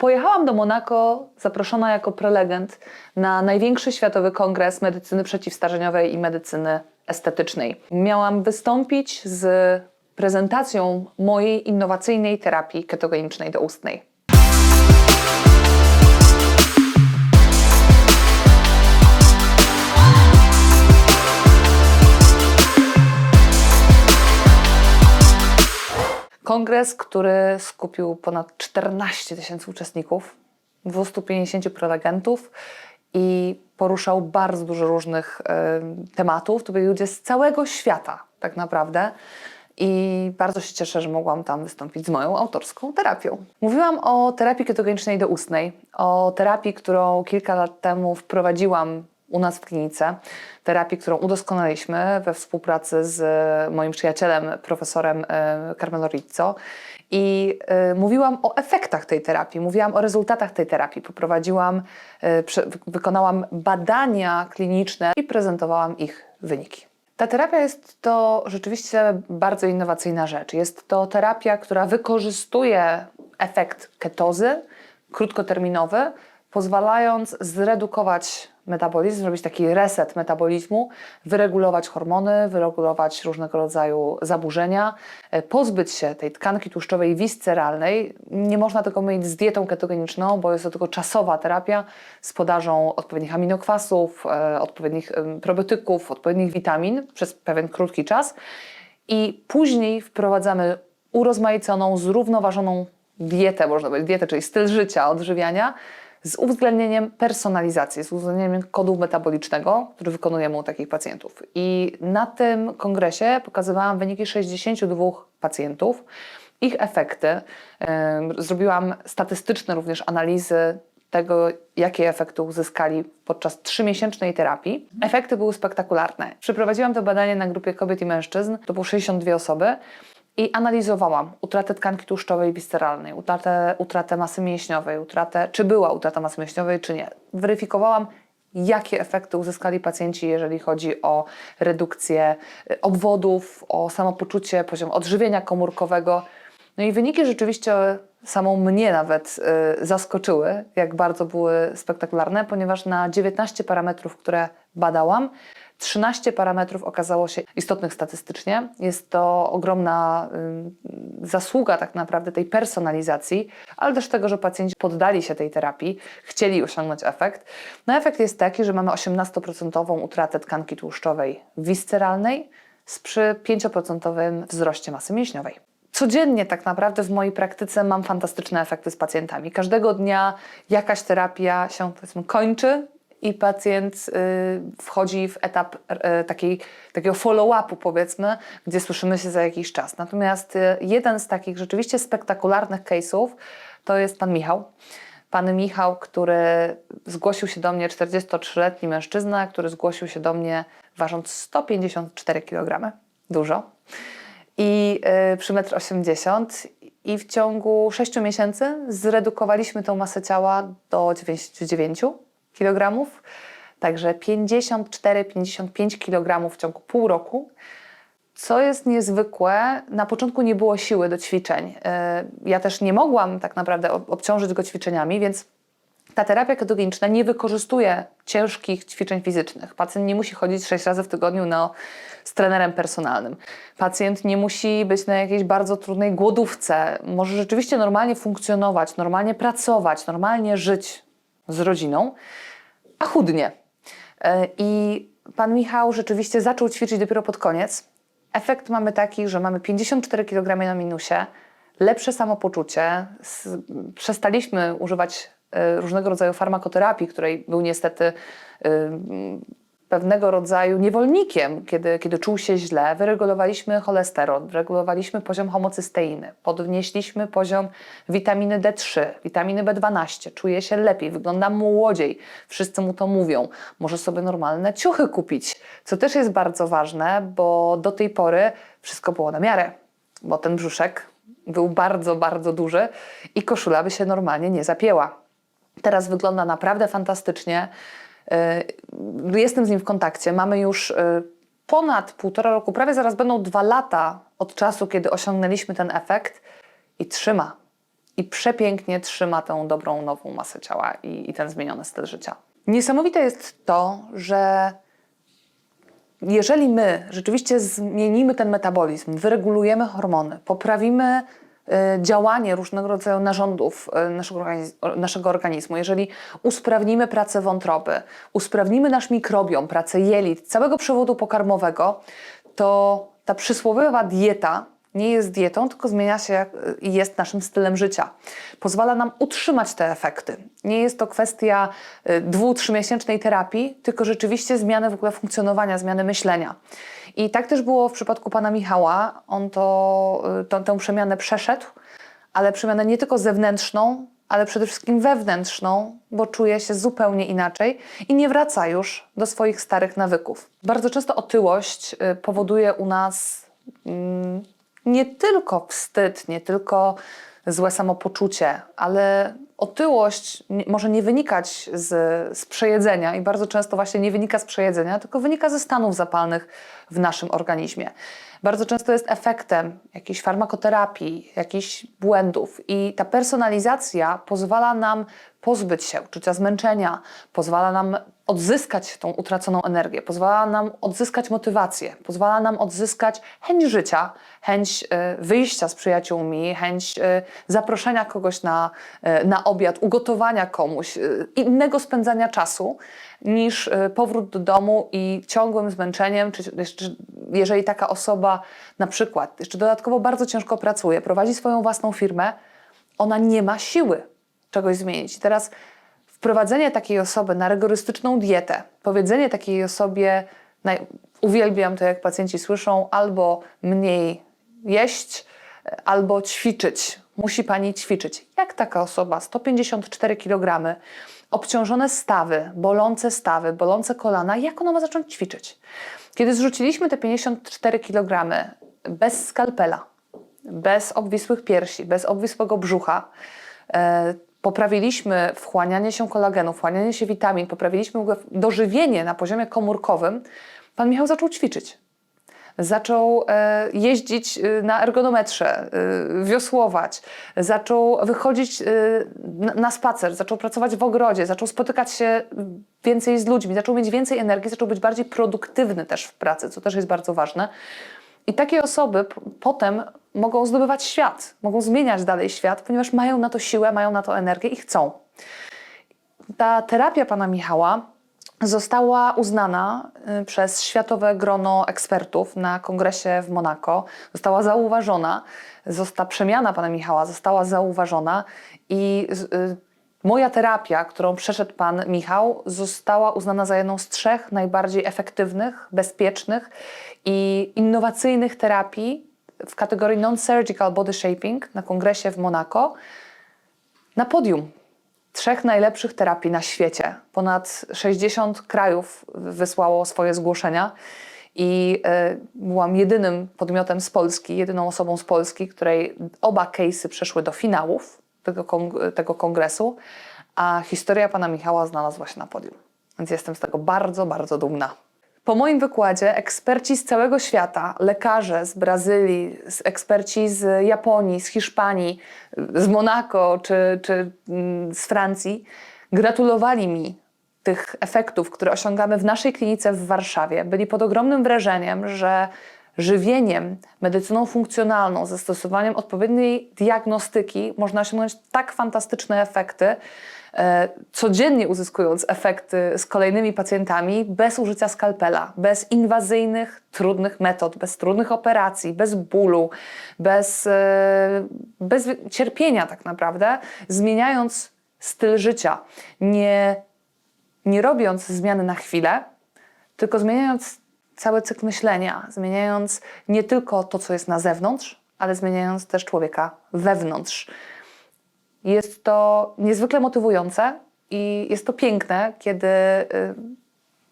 Pojechałam do Monako zaproszona jako prelegent na największy światowy kongres medycyny przeciwstarzeniowej i medycyny estetycznej. Miałam wystąpić z prezentacją mojej innowacyjnej terapii ketogenicznej doustnej. Kongres, który skupił ponad 14 tysięcy uczestników, 250 prelegentów i poruszał bardzo dużo różnych e, tematów. To byli ludzie z całego świata, tak naprawdę. I bardzo się cieszę, że mogłam tam wystąpić z moją autorską terapią. Mówiłam o terapii ketogenicznej doustnej, o terapii, którą kilka lat temu wprowadziłam u nas w klinice. Terapii, którą udoskonaliśmy we współpracy z moim przyjacielem, profesorem e, Carmelo Rizzo. I e, mówiłam o efektach tej terapii, mówiłam o rezultatach tej terapii. Poprowadziłam, e, wykonałam badania kliniczne i prezentowałam ich wyniki. Ta terapia jest to rzeczywiście bardzo innowacyjna rzecz. Jest to terapia, która wykorzystuje efekt ketozy krótkoterminowy, pozwalając zredukować metabolizm, zrobić taki reset metabolizmu, wyregulować hormony, wyregulować różnego rodzaju zaburzenia, e, pozbyć się tej tkanki tłuszczowej visceralnej. Nie można tego mylić z dietą ketogeniczną, bo jest to tylko czasowa terapia z podażą odpowiednich aminokwasów, e, odpowiednich probiotyków, odpowiednich witamin przez pewien krótki czas. I później wprowadzamy urozmaiconą, zrównoważoną dietę, można powiedzieć dietę, czyli styl życia, odżywiania, z uwzględnieniem personalizacji, z uwzględnieniem kodu metabolicznego, który wykonujemy u takich pacjentów. I na tym kongresie pokazywałam wyniki 62 pacjentów, ich efekty. Zrobiłam statystyczne również analizy tego, jakie efekty uzyskali podczas trzymiesięcznej terapii. Efekty były spektakularne. Przeprowadziłam to badanie na grupie kobiet i mężczyzn, to było 62 osoby i analizowałam utratę tkanki tłuszczowej visceralnej, utratę, utratę masy mięśniowej, utratę, czy była utrata masy mięśniowej, czy nie. Weryfikowałam, jakie efekty uzyskali pacjenci, jeżeli chodzi o redukcję y, obwodów, o samopoczucie, poziom odżywienia komórkowego. No i wyniki rzeczywiście samą mnie nawet y, zaskoczyły, jak bardzo były spektakularne, ponieważ na 19 parametrów, które badałam, 13 parametrów okazało się istotnych statystycznie. Jest to ogromna y, zasługa tak naprawdę tej personalizacji, ale też tego, że pacjenci poddali się tej terapii, chcieli osiągnąć efekt. No efekt jest taki, że mamy 18% utratę tkanki tłuszczowej visceralnej z przy 5% wzroście masy mięśniowej. Codziennie tak naprawdę w mojej praktyce mam fantastyczne efekty z pacjentami. Każdego dnia jakaś terapia się powiedzmy kończy i pacjent y, wchodzi w etap y, takiej, takiego follow-upu powiedzmy, gdzie słyszymy się za jakiś czas. Natomiast y, jeden z takich rzeczywiście spektakularnych case'ów to jest pan Michał. Pan Michał, który zgłosił się do mnie, 43-letni mężczyzna, który zgłosił się do mnie ważąc 154 kg. Dużo i y, przy 1,80 m i w ciągu 6 miesięcy zredukowaliśmy tą masę ciała do 99 kg. Także 54-55 kg w ciągu pół roku. Co jest niezwykłe, na początku nie było siły do ćwiczeń. Y, Ja też nie mogłam tak naprawdę ob- obciążyć go ćwiczeniami, więc ta terapia ketogeniczna nie wykorzystuje ciężkich ćwiczeń fizycznych. Pacjent nie musi chodzić 6 razy w tygodniu na, z trenerem personalnym. Pacjent nie musi być na jakiejś bardzo trudnej głodówce. Może rzeczywiście normalnie funkcjonować, normalnie pracować, normalnie żyć z rodziną, a chudnie. E, I pan Michał rzeczywiście zaczął ćwiczyć dopiero pod koniec. Efekt mamy taki, że mamy 54 kg na minusie, lepsze samopoczucie. Przestaliśmy używać różnego rodzaju farmakoterapii, której był niestety e, pewnego rodzaju niewolnikiem, kiedy, kiedy czuł się źle. Wyregulowaliśmy cholesterol, wyregulowaliśmy poziom homocysteiny, podnieśliśmy poziom witaminy D3, witaminy B12. Czuje się lepiej, wygląda młodziej. Wszyscy mu to mówią. Może sobie normalne ciuchy kupić, co też jest bardzo ważne, bo do tej pory wszystko było na miarę, bo ten brzuszek był bardzo, bardzo duży i koszula by się normalnie nie zapięła. Teraz wygląda naprawdę fantastycznie. Y, Jestem z nim w kontakcie. Mamy już y, ponad półtora roku, prawie zaraz będą dwa lata od czasu, kiedy osiągnęliśmy ten efekt i trzyma. i przepięknie trzyma tę dobrą, nową masę ciała i, i ten zmieniony styl życia. Niesamowite jest to, że jeżeli my rzeczywiście zmienimy ten metabolizm, wyregulujemy hormony, poprawimy działanie różnego rodzaju narządów y, naszego, organiz- naszego organizmu, jeżeli usprawnimy pracę wątroby, usprawnimy nasz mikrobiom, pracę jelit, całego przewodu pokarmowego, to ta przysłowiowa dieta nie jest dietą, tylko zmienia się jak- i jest naszym stylem życia. Pozwala nam utrzymać te efekty. Nie jest to kwestia dwu, trzymiesięcznej terapii, tylko rzeczywiście zmiany w ogóle funkcjonowania, zmiany myślenia. I tak też było w przypadku pana Michała. On to, y, to, tę przemianę przeszedł, ale przemianę nie tylko zewnętrzną, ale przede wszystkim wewnętrzną, bo czuje się zupełnie inaczej i nie wraca już do swoich starych nawyków. Bardzo często otyłość y, powoduje u nas mm, nie tylko wstyd, nie tylko złe samopoczucie, ale otyłość może nie wynikać z, z przejedzenia i bardzo często właśnie nie wynika z przejedzenia, tylko wynika ze stanów zapalnych w naszym organizmie. Bardzo często jest efektem jakiejś farmakoterapii, jakichś błędów i ta personalizacja pozwala nam pozbyć się uczucia zmęczenia, pozwala nam odzyskać tą utraconą energię, pozwala nam odzyskać motywację, pozwala nam odzyskać chęć życia, chęć e, wyjścia z przyjaciółmi, chęć e, zaproszenia kogoś na, e, na obiad, ugotowania komuś, innego spędzania czasu niż powrót do domu i ciągłym zmęczeniem, czy jeszcze, jeżeli taka osoba na przykład jeszcze dodatkowo bardzo ciężko pracuje, prowadzi swoją własną firmę, ona nie ma siły czegoś zmienić. Teraz wprowadzenie takiej osoby na rygorystyczną dietę, powiedzenie takiej osobie, uwielbiam to, jak pacjenci słyszą, albo mniej jeść, albo ćwiczyć. Musi pani ćwiczyć. Jak taka osoba, 154 kg, obciążone stawy, bolące stawy, bolące kolana, jak ona ma zacząć ćwiczyć? Kiedy zrzuciliśmy te 54 kg bez skalpela, bez obwisłych piersi, bez obwisłego brzucha, e, poprawiliśmy wchłanianie się kolagenu, wchłanianie się witamin, poprawiliśmy dożywienie na poziomie komórkowym, pan Michał zaczął ćwiczyć. Zaczął e, jeździć e, na ergonometrze, e, wiosłować, zaczął wychodzić na spacer, zaczął pracować w ogrodzie, zaczął spotykać się więcej z ludźmi, zaczął mieć więcej energii, zaczął być bardziej produktywny też w pracy, co też jest bardzo ważne. I takie osoby potem mogą zdobywać świat, mogą zmieniać dalej świat, ponieważ mają na to siłę, mają na to energię i chcą. Ta terapia pana Michała została uznana y, przez światowe grono ekspertów na kongresie w Monako, została zauważona, zosta, przemiana pana Michała została zauważona i y, moja terapia, którą przeszedł pan Michał, została uznana za jedną z trzech najbardziej efektywnych, bezpiecznych i innowacyjnych terapii w kategorii non-surgical body shaping na kongresie w Monako na podium trzech najlepszych terapii na świecie. Ponad 60 krajów wysłało swoje zgłoszenia i e, byłam jedynym podmiotem z Polski, jedyną osobą z Polski, której oba case'y przeszły do finałów tego, kong- tego kongresu, a historia pana Michała znalazła się na podium. Więc jestem z tego bardzo, bardzo dumna. Po moim wykładzie eksperci z całego świata, lekarze z Brazylii, eksperci z Japonii, z Hiszpanii, z Monako czy, czy mm, z Francji gratulowali mi tych efektów, które osiągamy w naszej klinice w Warszawie. Byli pod ogromnym wrażeniem, że żywieniem, medycyną funkcjonalną, zastosowaniem odpowiedniej diagnostyki można osiągnąć tak fantastyczne efekty, e, codziennie uzyskując efekty z kolejnymi pacjentami bez użycia skalpela, bez inwazyjnych, trudnych metod, bez trudnych operacji, bez bólu, bez, e, bez cierpienia tak naprawdę, zmieniając styl życia, nie, nie robiąc zmiany na chwilę, tylko zmieniając cały cykl myślenia, zmieniając nie tylko to, co jest na zewnątrz, ale zmieniając też człowieka wewnątrz. Jest to niezwykle motywujące i jest to piękne, kiedy y,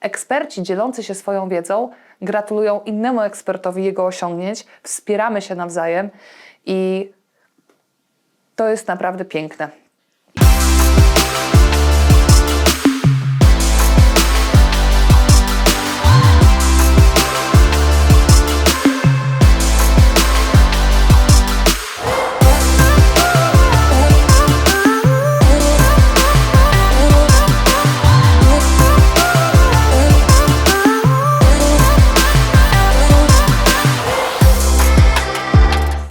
eksperci dzielący się swoją wiedzą gratulują innemu ekspertowi jego osiągnięć, wspieramy się nawzajem i to jest naprawdę piękne.